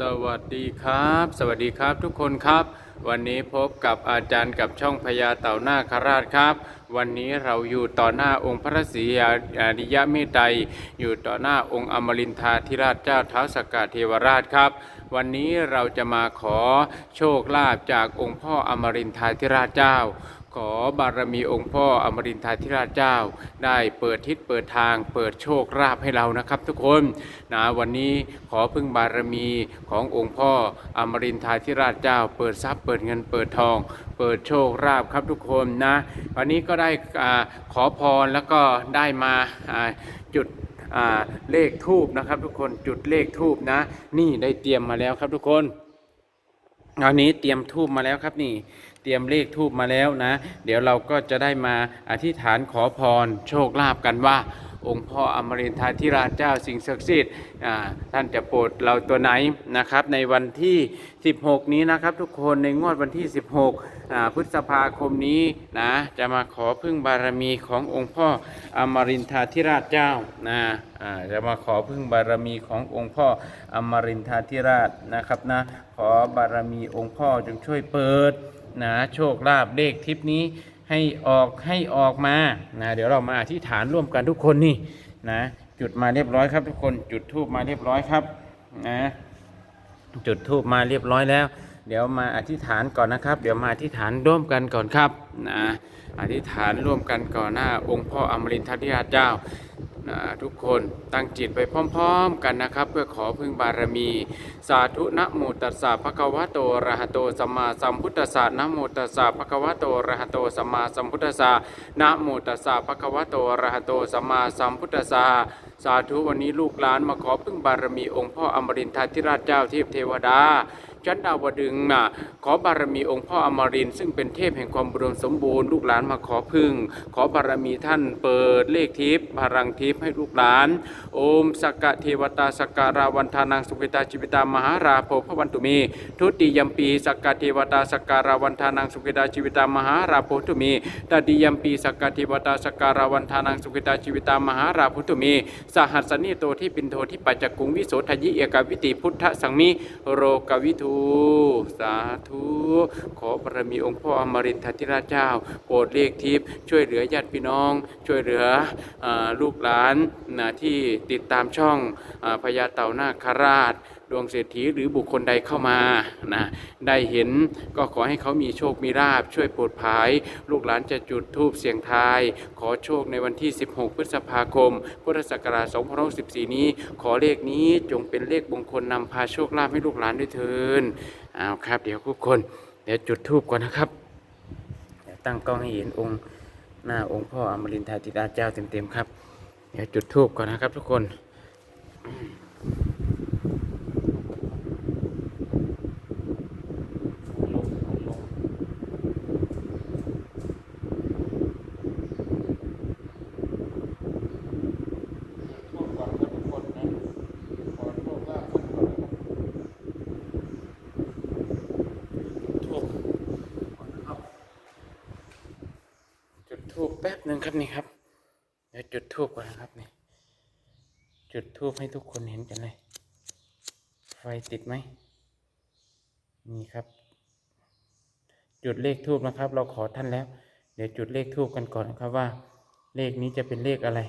สวัสดีครับ สวัสดีครับทุกคนครับ วันนี้พบกับอาจารย์กับช่องพญาเต่าหน้าคราชครับ วันนี้เราอยู่ต่อหน้าองค์พระศรีอริยเมตไตรอยู่ต่อหน้าองค์อมรินทาธิราชเจ้าเท้าสกกาเทวราชครับ วันนี้เราจะมาขอโชคลาภจากองค์พ่ออมรินทาธิราชเจ้า ขอบารมีองค์พ่ออมรินทราธิราชเจ้า ได้เปิดทิศเปิดทาง เปิดโชคลาภให้เรานะครับ ทุกคนนะวันนี้ขอพึ่งบารมีขององค์พ่ออมรินทราธิราชเจ้า เปิดทรัพย์เปิดเงินเปิดทอง เปิดโชคลาภครับทุกคนนะ วันนี้ก็ได้ขอพรแล้วก็ได้มาจุดเลขทูบนะครับ ทุกคนจุดเลขทูบนะ นี่ได้เตรียมมาแล้วครับทุกคนอันนี้เตรียมทูบมาแล้วครับนี่ เตรียมเลขทูบมาแล้วนะ เดี๋ยวเราก็จะได้มาอธิษฐานขอพรโชคลาภกันว่า องค์พ่ออมรินทราธิราชเจ้าสิ่งศักดิ์สิทธิ์ท่านจะโปรดเราตัวไหนนะครับ ในวันที่ 16 นี้นะครับ ทุกคนในงวดวันที่ 16พฤษภาคมนี้นะจะมาขอพึ่งบารมีขององค์พ่ออมรินทราธิราชเจ้านะจะมาขอพึ่งบารมีขององค์พ่ออมรินทราธิราชนะครับนะขอบารมีองค์พ่อจงช่วยเปิด นะโชคลาภเลขทิปนี้ให้ออกให้ออกมานะเดี๋ยวเรามาอธิษฐานร่วมกันทุกคนนี่นะจุดมาเรียบร้อยครับทุกคนจุดทูบมาเรียบร้อยครับนะจุดทูบมาเรียบร้อยแล้ว เดี๋ยวมาอธิษฐานก่อนนะครับ เดี๋ยวมาอธิษฐานร่วมกันก่อนครับนะอธิษฐานร่วมกันก่อนหน้าองค์พ่ออมรินทราธิราชเจ้านะทุกคนตั้งจิตไปพร้อมๆกันนะครับ เพื่อขอพึ่งบารมี สาธุนะโมตัสสะภะคะวะโตอระหะโตสัมมาสัมพุทธัสสะนะโมตัสสะภะคะวะโตอระหะโตสัมมาสัมพุทธัสสะนะโมตัสสะภะคะวะโตอระหะโตสัมมาสัมพุทธัสสะสาธุวันนี้ลูกหลานมาขอพึ่งบารมีองค์พ่ออมรินทราธิราชเจ้าเทพเทวดา ชั้นดาวดึงนะขอบารมีองค์พ่ออมรินซึ่งเป็นเทพแห่งความบุดมสมบูรณ์ลูกหลานมาขอพึ่ง ขอบารมีท่านเปิดเลขทิพย์พลังทิพย์ให้ลูกหลาน โอมสกกะเทวตาสกการาวันทานังสุขิตาจิวิตามหาราโภพวันตุเมทุติยมปีสกกะเทวตาสกการาวันทานังสุขิตาจิวิตามหาราโภตุเมตติยมปีสกกะเทวตาสกการาวันทานังสุขิตาจิวิตามหาราโภตุเมสหัสนิโตที่ปินโทที่ปัจจกุงวิโสทยิเอกวิติพุทธสังมิโรกวิทูสาธุขอบารมีองค์พ่ออมรินทราธิราชเจ้า โปรดเรียกทิพย์ช่วยเหลือญาติพี่น้อง ช่วยเหลืออลูกหลานนะที่ติดตามช่องอพญาเต่านาคราช ดวงเศรษฐีหรือบุคคลใดเข้ามานะได้เห็นก็ขอให้เขามีโชคมีลาภช่วยโปรดภาย ลูกหลานจะจุดธูปเสียงทาย ขอโชคในวันที่ 16 พฤษภาคม พุทธศักราช2514นี้ ขอเลขนี้จงเป็นเลขมงคลนำพาโชคลาภให้ลูกหลานด้วยเถินเอาครับ เดี๋ยวทุกคน เดี๋ยวจุดธูปก่อนนะครับเดี๋ยวตั้งกล้องให้เห็นองค์หน้าองค์พ่ออมรินทราธิราเจ้าเต็มๆครับ เดี๋ยวจุดธูปก่อนนะครับทุกคน ทูบแป๊บหนึ่งครับนี่ครับ เดี๋ยวจุดทูบก่อนนะครับนี่ จุดทูบให้ทุกคนเห็นกันเลย ไฟติดไหมนี่ครับ จุดเลขทูบนะครับ เราขอท่านแล้ว เดี๋ยวจุดเลขทูบกันก่อนนะครับว่า เลขนี้จะเป็นเลขอะไร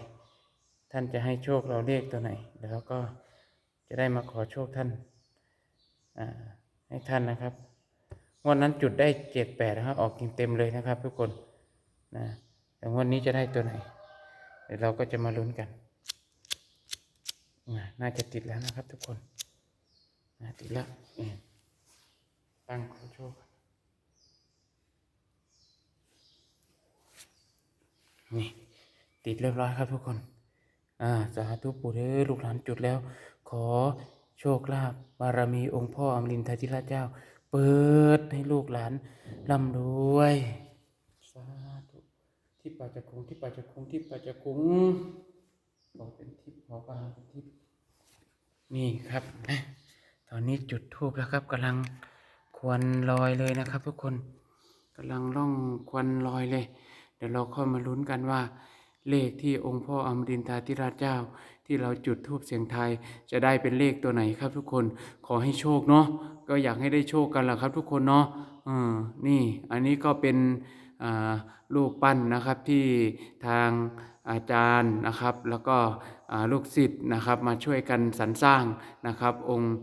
ท่านจะให้โชคเราเลขตัวไหน แล้วก็จะได้มาขอโชคท่านให้ท่านนะครับวันนั้นจุดได้เจ็ดแปดนะครับ ออกเต็มเลยนะครับทุกคนนะ แต่งวันนี้จะได้ตัวไหนเดี๋ยวเราก็จะมาลุ้นกัน น่าจะติดแล้วนะครับทุกคนนะติดแล้วตั้งขอโชคนี่ติดเรียบร้อยครับทุกคน อ่า สาธุปู่เด้อลูกหลานจุดแล้ว ขอโชคลาภบารมีองค์พ่ออมรินทราธิราชเจ้า เปิดให้ลูกหลานร่ำรวยสา ที่ปัจจคุงที่ปัจจคุงที่ปัจจคุงขอเป็นทิพย์ขอกำลังเป็นทิพย์นี่ครับนะตอนนี้จุดทูบแล้วครับกำลังควันลอยเลยนะครับ ทุกคนกำลังล่องควันลอยเลย เดี๋ยวเราค่อยมาลุ้นกันว่า เลขที่องค์พ่ออมรินทราธิราชเจ้า ที่เราจุดธูปเสียงไทยจะได้เป็นเลขตัวไหนครับ ทุกคนขอให้โชคเนาะก็อยากให้ได้โชคกันแหละครับ ทุกคนเนาะเออนี่อันนี้ก็เป็น รูปปั้นนะครับที่ทางอาจารย์นะครับ แล้วก็ลูกศิษย์นะครับมาช่วยกันสรรสร้างนะครับ องค์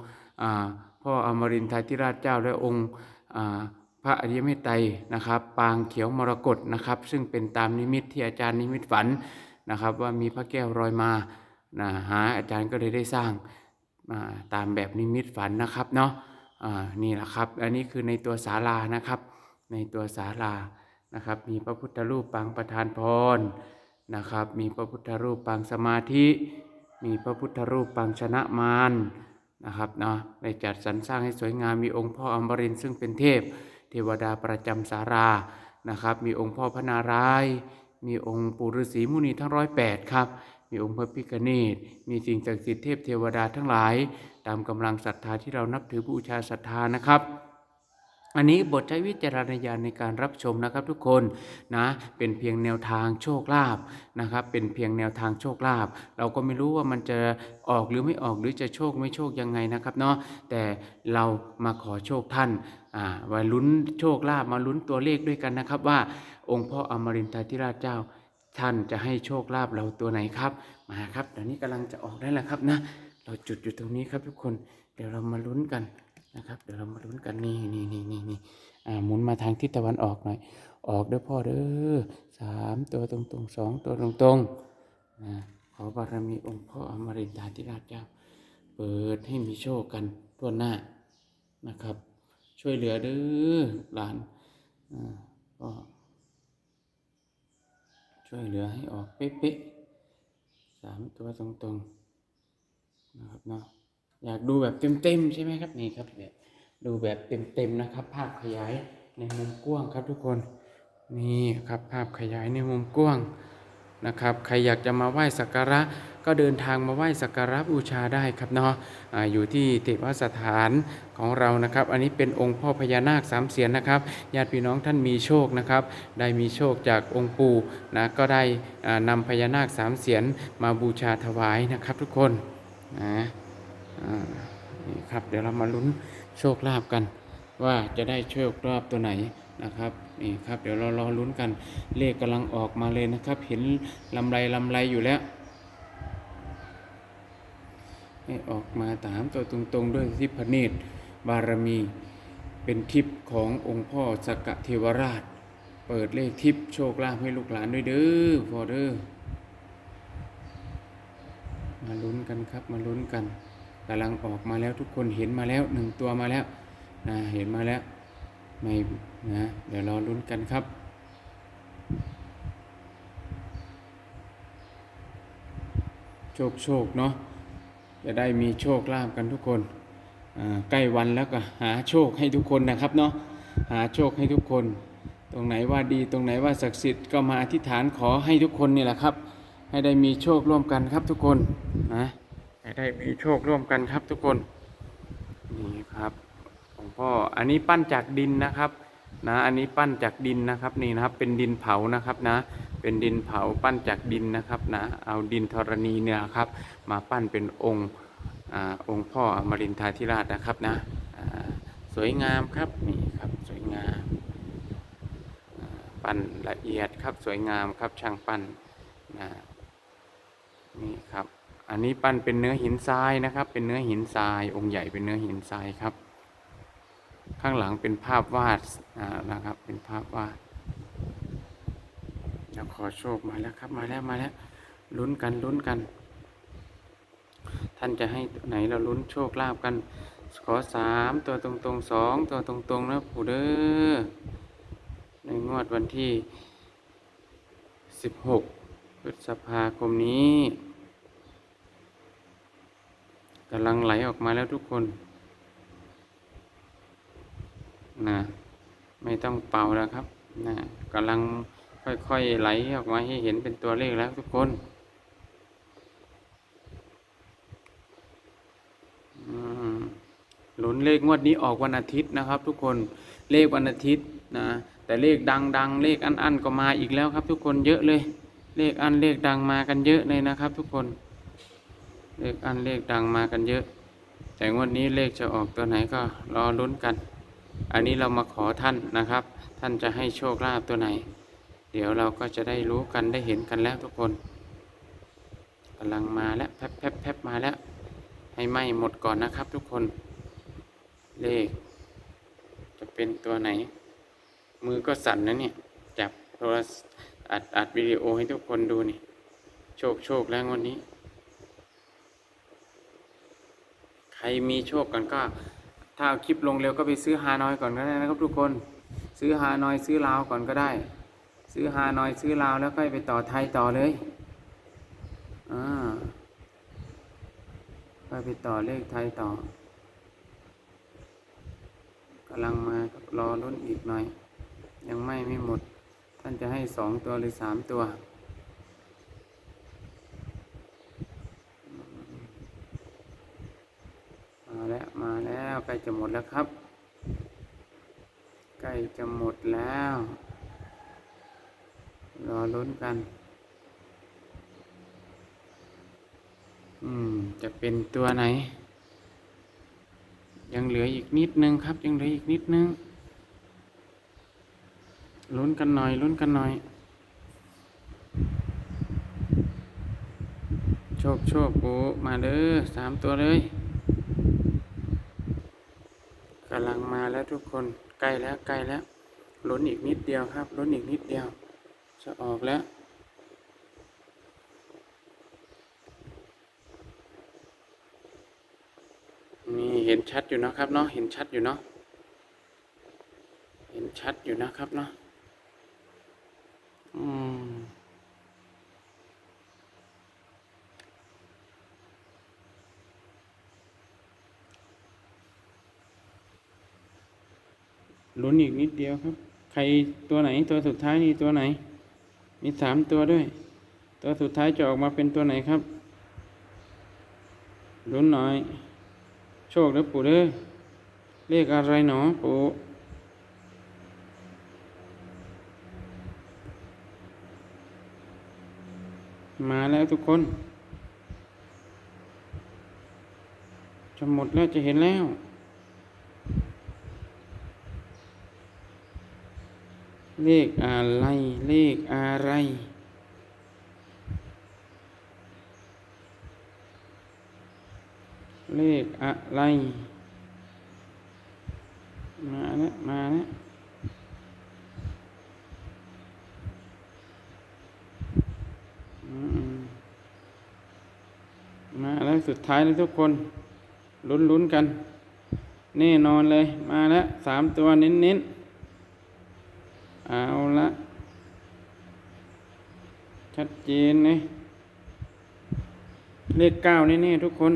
พ่ออมรินทราธิราชเจ้าและองค์พระอริยเมตไตรนะครับ ปางเขียวมรกตนะครับ ซึ่งเป็นตามนิมิตที่อาจารย์นิมิตฝันนะครับ ว่ามีพระแก้วลอยมานะหาอาจารย์ก็เลยได้สร้างมาตามแบบนิมิตฝันนะครับเนาะอ่านี่แหละครับ อันนี้คือในตัวศาลานะครับ ในตัวศาลา นะครับ มีพระพุทธรูปปางประธานพรนะครับ มีพระพุทธรูปปางสมาธิ มีพระพุทธรูปปางชนะมารนะครับเนาะได้จัดสรรสร้างให้สวยงามมีองค์พ่ออมรินทร์ซึ่งเป็นเทพ เทวดาประจำสารานะครับ มีองค์พ่อพระนารายณ์มีองค์ปู่ฤาษีมุนีทั้งร้อยแปดครับ มีองค์พระพิฆเนศมีสิ่งศักดิ์สิทธิ์เทพเทวดาทั้งหลาย ตามกำลังศรัทธาที่เรานับถือบูชาศรัทธานะครับ อันนี้บทใช้วิจารณญาณในการรับชมนะครับทุกคนนะเป็นเพียงแนวทางโชคลาภนะครับ เป็นเพียงแนวทางโชคลาภเราก็ไม่รู้ว่ามันจะออกหรือไม่ออกหรือจะโชคไม่โชคยังไงนะครับเนาะแต่เรามาขอโชคท่านอ่าว้ลุ้นโชคลาภมาลุ้นตัวเลขด้วยกันนะครับ ว่าองค์พ่ออมรินทราธิราชเจ้า ท่านจะให้โชคลาภเราตัวไหนครับมาครับเดี๋ยวนี้กำลังจะออกได้แล้วครับนะ เราจุดอยู่ตรงนี้ครับทุกคนเดี๋ยวเรามาลุ้นกัน นะครับ เดี๋ยวเรามาลุ้นกันนี่นี่นี่นี่นี่อ่าหมุนมาทางทิศตะวันออกหน่อย ออกเด้อพ่อเด้อสามตัวตรงตรงสองตัวตรงตรงนะขอบารมีองค์พ่ออมรินทราธิราชเจ้า เปิดให้มีโชคกันทั่วหน้านะครับ ช่วยเหลือเด้อหลานอ่าก็ช่วยเหลือให้ออกเป๊ะๆสามตัวตรงๆนะครับเนาะ อยากดูแบบเต็มๆใช่ไหมครับนี่ครับแบบดูแบบเต็มๆนะครับ ภาพขยายในมุมกว้างครับทุกคนนี่ครับภาพขยายในมุมกว้างนะครับ ใครอยากจะมาไหว้สักการะก็เดินทางมาไหว้สักการะบูชาได้ครับเนาะออยู่ที่เทวสถานของเรานะครับ อันนี้เป็นองค์พ่อพญานาคสามเสียนนะครับญาติพี่น้องท่านมีโชคนะครับ ได้มีโชคจากองค์ปู่นะก็ได้อ่านำพญานาคสามเสียนมาบูชาถวายนะครับทุกคนนะ นี่ครับ เดี๋ยวเรามาลุ้นโชคลาภกัน ว่าจะได้โชคลาภตัวไหนนะครับนี่ครับเดี๋ยวเรารอลุ้นกันเลขกำลังออกมาเลยนะครับ เห็นลำไรลำไรอยู่แล้วให้ออกมาตามตัวตรงๆ ด้วยทิพเนตรบารมีเป็นทิพย์ขององค์พ่อสกกเทวราช เปิดเลขทิพย์โชคลาภให้ลูกหลานด้วยเด้อพอเด้อมาลุ้นกันครับมาลุ้นกัน กำลังออกมาแล้วทุกคนเห็นมาแล้วหนึ่งตัวมาแล้วนะเห็นมาแล้วไม่นะเดี๋ยวรอลุ้นกันครับโชคโชคเนาะจะได้มีโชคลาภกันทุกคนใกล้วันแล้วก็หาโชคให้ทุกคนนะครับเนาะหาโชคให้ทุกคน ตรงไหนว่าดีตรงไหนว่าศักดิ์สิทธิ์ก็มาอธิษฐานขอให้ทุกคนนี่แหละครับ ให้ได้มีโชคร่วมกันครับทุกคนนะ ได้มีโชคร่วมกันครับทุกคนนี่ครับของพ่ออันนี้ปั้นจากดินนะครับนะอันนี้ปั้นจากดินนะครับนี่นะครับเป็นดินเผานะครับนะ เป็นดินเผาปั้นจากดินนะครับนะเอาดินธรณีเนี่ยครับ มาปั้นเป็นองค์อองค์พ่ออมรินทาธิราชนะครับนะสวยงามครับนี่ครับสวยงามปั้นละเอียดครับสวยงามครับช่างปั้นนะนี่ครับ อันนี้ปั้นเป็นเนื้อหินทรายนะครับ เป็นเนื้อหินทราย องค์ใหญ่เป็นเนื้อหินทรายครับ ข้างหลังเป็นภาพวาดนะครับ เป็นภาพวาดเดี๋ยวขอโชคมาแล้วครับมาแล้วมาแล้วลุ้นกันลุ้นกัน ท่านจะให้ไหนเราลุ้นโชคลาภกัน ขอสามตัวตรงตรงสองตัวตรงตรงนะปู่เด้อในงวดวันที่สิบหกพฤษภาคมนี้ กำลังไหลออกมาแล้วทุกคนนะไม่ต้องเป่าแล้วครับนะกำลังค่อยๆไหลออกมาให้เห็นเป็นตัวเลขแล้วทุกคนลุ้นเลขงวดนี้ออกวันอาทิตย์นะครับ ทุกคนเลขวันอาทิตย์นะแต่เลขดังๆ เลขอันๆก็มาอีกแล้วครับ ทุกคนเยอะเลย เลขอันเลขดังมากันเยอะเลยนะครับ ทุกคน เลขอันเลขดังมากันเยอะ แต่งวดนี้เลขจะออกตัวไหนก็รอลุ้นกัน อันนี้เรามาขอท่านนะครับ ท่านจะให้โชคลาภตัวไหน เดี๋ยวเราก็จะได้รู้กันได้เห็นกันแล้วทุกคนกำลังมาแล้วแป๊บแป๊บแป๊บมาแล้ว ให้ไหมหมดก่อนนะครับทุกคน เลข จะเป็นตัวไหน มือก็สั่นนะเนี่ย จับโทรศัพท์อัดอัดวิดีโอให้ทุกคนดูนี่ โชคโชคแล้วงวันนี้ ใครมีโชคกันก็ ถ้าคลิปลงเร็วก็ไปซื้อฮานอยก่อนก็ได้นะครับทุกคน ซื้อฮานอยซื้อลาวก่อนก็ได้ ซื้อฮานอยซื้อลาวแล้วก็ไปต่อไทยต่อเลยอ่าก็ไปต่อเลขไทยต่อกำลังมาครับรอลุ้นอีกหน่อย ยังไม่ไม่หมด ท่านจะให้สองตัวหรือสามตัว มาแล้วมาแล้ว ใกล้จะหมดแล้วครับ ใกล้จะหมดแล้ว รอลุ้นกัน อืม จะเป็นตัวไหน ยังเหลืออีกนิดนึงครับ ยังเหลืออีกนิดนึง ลุ้นกันหน่อยลุ้นกันหน่อย โชคโชคปูมาเด้อสามตัวเลยกำลังมาแล้วทุกคนใกล้แล้วใกล้แล้วลุ้นอีกนิดเดียวครับลุ้นอีกนิดเดียว จะออกแล้วนี่เห็นชัดอยู่นะครับเนาะเห็นชัดอยู่เนาะเห็นชัดอยู่นะครับเนาะอืม ลุ้นอีกนิดเดียวครับ ใครตัวไหนตัวสุดท้ายนี่ตัวไหน มีสามตัวด้วย ตัวสุดท้ายจะออกมาเป็นตัวไหนครับลุ้นหน่อย โชคแล้วปู่เด้อเลขอะไรหนอปู่มาแล้วทุกคน จะหมดแล้วจะเห็นแล้ว เลขอะไร เลขอะไร เลขอะไร มาแล้วมาแล้วอืมาแล้วสุดท้ายแล้วทุกคนลุ้นๆกัน แน่นอนเลยมาแล้วสามตัวเน้นเน้นๆ เอาละ ชัดเจนเลยเลขเก้าแน่ๆทุกคน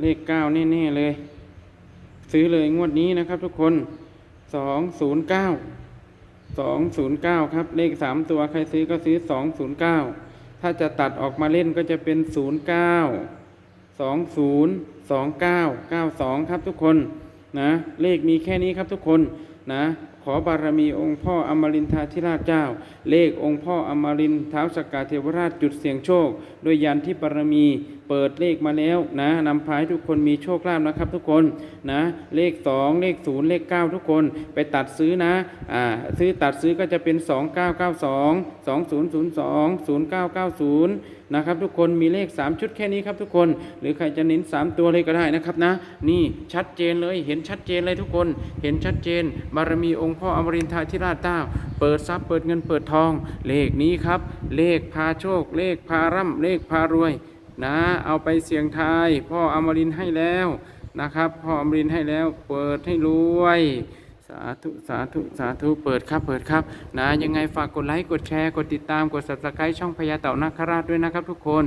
เลขเก้าแน่ๆเลย ซื้อเลยงวดนี้นะครับทุกคนสองศูนย์เก้าสองศูนย์เก้าครับ เลขสามตัวใครซื้อก็ซื้อสองศูนย์เก้าถ้าจะตัดออกมาเล่นก็จะเป็นศูนย์เก้าสองศูนย์สองเก้าเก้าสองครับทุกคนนะ เลขมีแค่นี้ครับทุกคนนะขอบารมีองค์พ่ออมรินทาธิราชเจ้า เลของค์พ่ออมรินท้าวสกกาเทวราชจุดเสียงโชค โดยยันที่บารมีเปิดเลขมาแล้วนะนำพาให้ทุกคนมีโชคลาภนะครับทุกคนนะเลข 2 เลข 0 เลข 9 ทุกคนไปตัดซื้อนะอ่าซื้อตัดซื้อก็จะเป็น 2992 2002 0990นะครับทุกคนมีเลข 3 ชุดแค่นี้ครับทุกคน หรือใครจะเน้น 3 ตัวเลยก็ได้นะครับนะนี่ชัดเจนเลยเห็นชัดเจนเลยทุกคน เห็นชัดเจนบารมีองค์พ่ออมรินทราธิราชเจ้า เปิดทรัพย์เปิดเงินเปิดทอง เลขนี้ครับ เลขพาโชค เลขพาร่ำเลขพารวย นะ เอาไปเสี่ยงทาย พ่ออมรินทร์ให้แล้วนะครับ พ่ออมรินทร์ให้แล้ว เปิดให้รวยสาธุ สาธุ สาธุ เปิดครับ เปิดครับ นะ ยังไงฝากกดไลค์ กดแชร์ กดติดตาม กด subscribe ช่องพญาเต่านาคราชด้วยนะครับทุกคน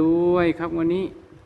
รวยๆครับวันนี้